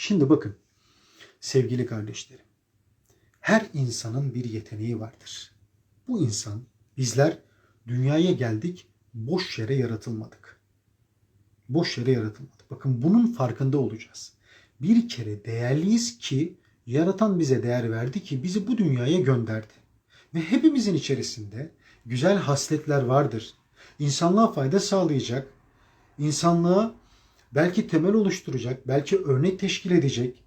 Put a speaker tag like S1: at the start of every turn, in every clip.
S1: Şimdi bakın sevgili kardeşlerim. Her insanın bir yeteneği vardır. Bu insan bizler dünyaya geldik boş yere yaratılmadık. Boş yere yaratılmadık. Bakın bunun farkında olacağız. Bir kere değerliyiz ki yaratan bize değer verdi ki bizi bu dünyaya gönderdi. Ve hepimizin içerisinde güzel hasletler vardır. İnsanlığa fayda sağlayacak, insanlığa belki temel oluşturacak, belki örnek teşkil edecek,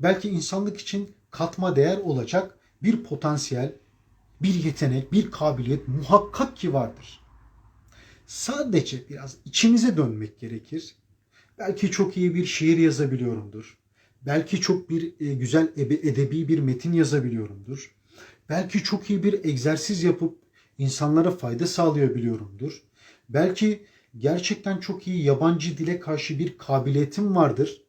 S1: belki insanlık için katma değer olacak bir potansiyel, bir yetenek, bir kabiliyet muhakkak ki vardır. Sadece biraz içimize dönmek gerekir. Belki çok iyi bir şiir yazabiliyorumdur. Belki çok bir e, güzel edebi bir metin yazabiliyorumdur. Belki çok iyi bir egzersiz yapıp insanlara fayda sağlayabiliyorumdur. Belki gerçekten çok iyi yabancı dile karşı bir kabiliyetim vardır.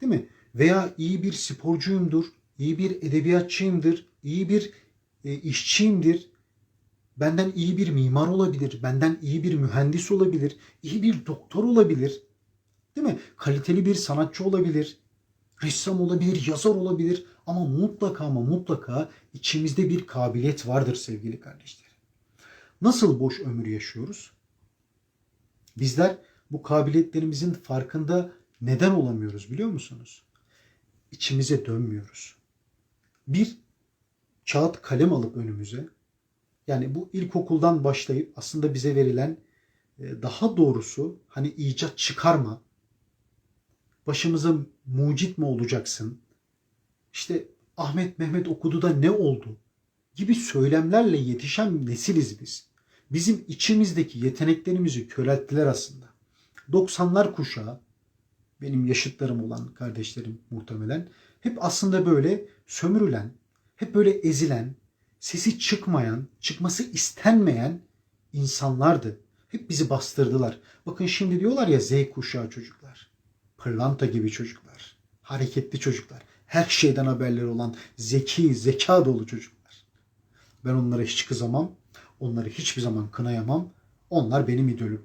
S1: Değil mi? Veya iyi bir sporcuyumdur, iyi bir edebiyatçıyımdır, iyi bir e, işçiyimdir. Benden iyi bir mimar olabilir, benden iyi bir mühendis olabilir, iyi bir doktor olabilir. Değil mi? Kaliteli bir sanatçı olabilir, ressam olabilir, yazar olabilir ama mutlaka ama mutlaka içimizde bir kabiliyet vardır sevgili kardeşlerim. Nasıl boş ömür yaşıyoruz? Bizler bu kabiliyetlerimizin farkında neden olamıyoruz biliyor musunuz? İçimize dönmüyoruz. Bir kağıt kalem alıp önümüze yani bu ilkokuldan başlayıp aslında bize verilen e, daha doğrusu hani icat çıkarma başımıza mucit mi olacaksın? İşte Ahmet Mehmet okudu da ne oldu? gibi söylemlerle yetişen nesiliz biz. Bizim içimizdeki yeteneklerimizi körelttiler aslında. 90'lar kuşağı benim yaşıtlarım olan kardeşlerim muhtemelen hep aslında böyle sömürülen, hep böyle ezilen, sesi çıkmayan, çıkması istenmeyen insanlardı. Hep bizi bastırdılar. Bakın şimdi diyorlar ya Z kuşağı çocuklar. Pırlanta gibi çocuklar. Hareketli çocuklar. Her şeyden haberleri olan zeki, zeka dolu çocuklar. Ben onlara hiç kızamam. Onları hiçbir zaman kınayamam. Onlar benim idolüm.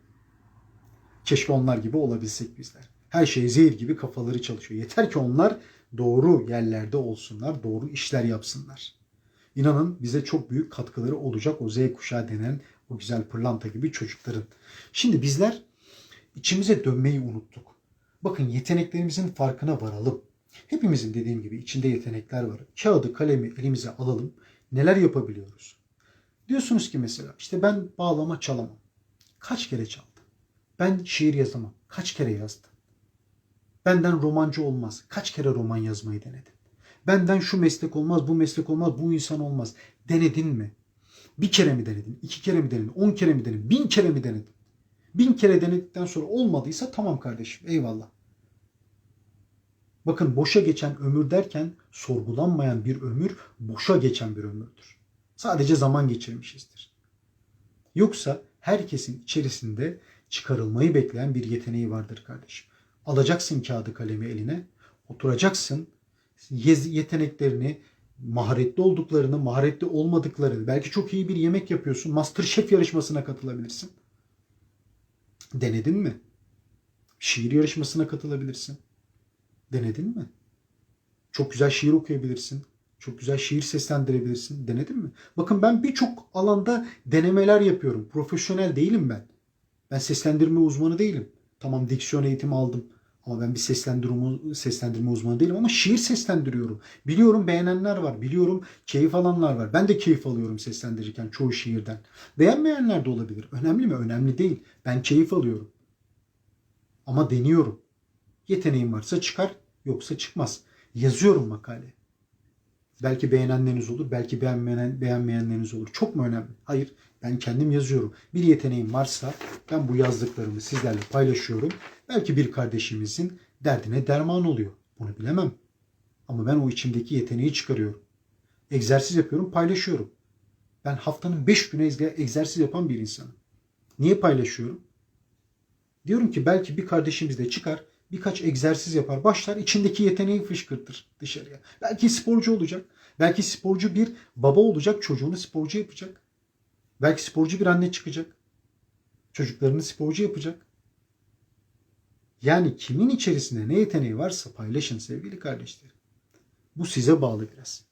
S1: Keşke onlar gibi olabilsek bizler. Her şey zehir gibi kafaları çalışıyor. Yeter ki onlar doğru yerlerde olsunlar, doğru işler yapsınlar. İnanın bize çok büyük katkıları olacak o Z kuşağı denen o güzel pırlanta gibi çocukların. Şimdi bizler içimize dönmeyi unuttuk. Bakın yeteneklerimizin farkına varalım. Hepimizin dediğim gibi içinde yetenekler var. Kağıdı, kalemi elimize alalım. Neler yapabiliyoruz? Diyorsunuz ki mesela işte ben bağlama çalamam. Kaç kere çaldım? Ben şiir yazamam. Kaç kere yazdım? Benden romancı olmaz. Kaç kere roman yazmayı denedin? Benden şu meslek olmaz, bu meslek olmaz, bu insan olmaz. Denedin mi? Bir kere mi denedin? İki kere mi denedin? On kere mi denedin? Bin kere mi denedin? Bin kere denedikten sonra olmadıysa tamam kardeşim eyvallah. Bakın boşa geçen ömür derken sorgulanmayan bir ömür boşa geçen bir ömürdür. Sadece zaman geçirmişizdir. Yoksa herkesin içerisinde çıkarılmayı bekleyen bir yeteneği vardır kardeşim. Alacaksın kağıdı kalemi eline, oturacaksın, yeteneklerini, maharetli olduklarını, maharetli olmadıklarını, belki çok iyi bir yemek yapıyorsun, Masterchef yarışmasına katılabilirsin. Denedin mi? Şiir yarışmasına katılabilirsin. Denedin mi? Çok güzel şiir okuyabilirsin. Çok güzel şiir seslendirebilirsin. Denedin mi? Bakın ben birçok alanda denemeler yapıyorum. Profesyonel değilim ben. Ben seslendirme uzmanı değilim. Tamam diksiyon eğitimi aldım. Ama ben bir seslendirme, seslendirme uzmanı değilim ama şiir seslendiriyorum. Biliyorum beğenenler var. Biliyorum keyif alanlar var. Ben de keyif alıyorum seslendirirken çoğu şiirden. Beğenmeyenler de olabilir. Önemli mi? Önemli değil. Ben keyif alıyorum. Ama deniyorum. Yeteneğim varsa çıkar, yoksa çıkmaz. Yazıyorum makale. Belki beğenenleriniz olur, belki beğenmeyen, beğenmeyenleriniz olur. Çok mu önemli? Hayır, ben kendim yazıyorum. Bir yeteneğim varsa ben bu yazdıklarımı sizlerle paylaşıyorum. Belki bir kardeşimizin derdine derman oluyor. Bunu bilemem. Ama ben o içimdeki yeteneği çıkarıyorum. Egzersiz yapıyorum, paylaşıyorum. Ben haftanın 5 günü egzersiz yapan bir insanım. Niye paylaşıyorum? Diyorum ki belki bir kardeşimiz de çıkar, birkaç egzersiz yapar, başlar içindeki yeteneği fışkırtır dışarıya. Belki sporcu olacak. Belki sporcu bir baba olacak, çocuğunu sporcu yapacak. Belki sporcu bir anne çıkacak. Çocuklarını sporcu yapacak. Yani kimin içerisinde ne yeteneği varsa paylaşın sevgili kardeşlerim. Bu size bağlı biraz.